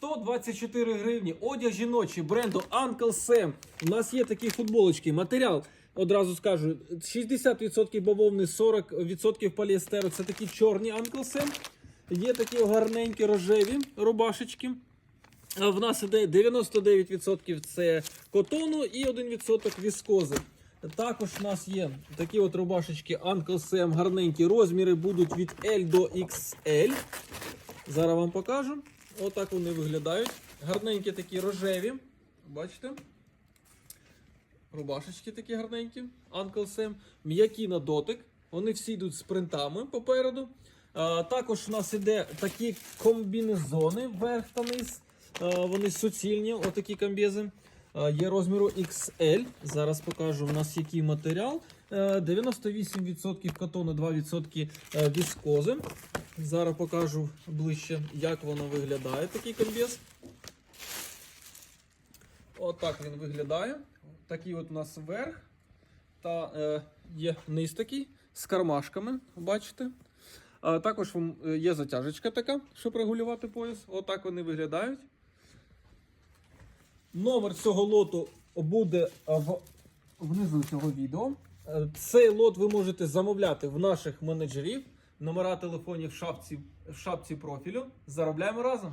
124 гривні. Одяг жіночий бренду Uncle Sam. У нас є такі футболочки. Матеріал, одразу скажу, 60% бавовни, 40% поліестеру. Це такі чорні Uncle Sam. Є такі гарненькі рожеві рубашечки. В нас іде 99% це котону і 1% віскози. Також у нас є такі от рубашечки Uncle Sam, гарненькі розміри будуть від L до XL. Зараз вам покажу. Отак вони виглядають. Гарненькі такі рожеві. Бачите? Рубашечки такі гарненькі. Uncle Sam. М'які на дотик. Вони всі йдуть з принтами попереду. А, також у нас іде такі комбінезони верх та низ. А, вони суцільні, отакі комбізи. А, Є розміру XL. Зараз покажу у нас який матеріал. Е, 98% катону, 2% е, віскози. Зараз покажу ближче, як воно виглядає, такий комбіз. Отак він виглядає. Такий от у нас верх. Та е, є низ такий з кармашками, бачите. А також е, є затяжечка така, щоб регулювати пояс. Отак вони виглядають. Номер цього лоту буде е, в, внизу цього відео. Е, Цей лот ви можете замовляти в наших менеджерів. Номера телефонів в шапці, в шапці профілю. Заробляємо разом.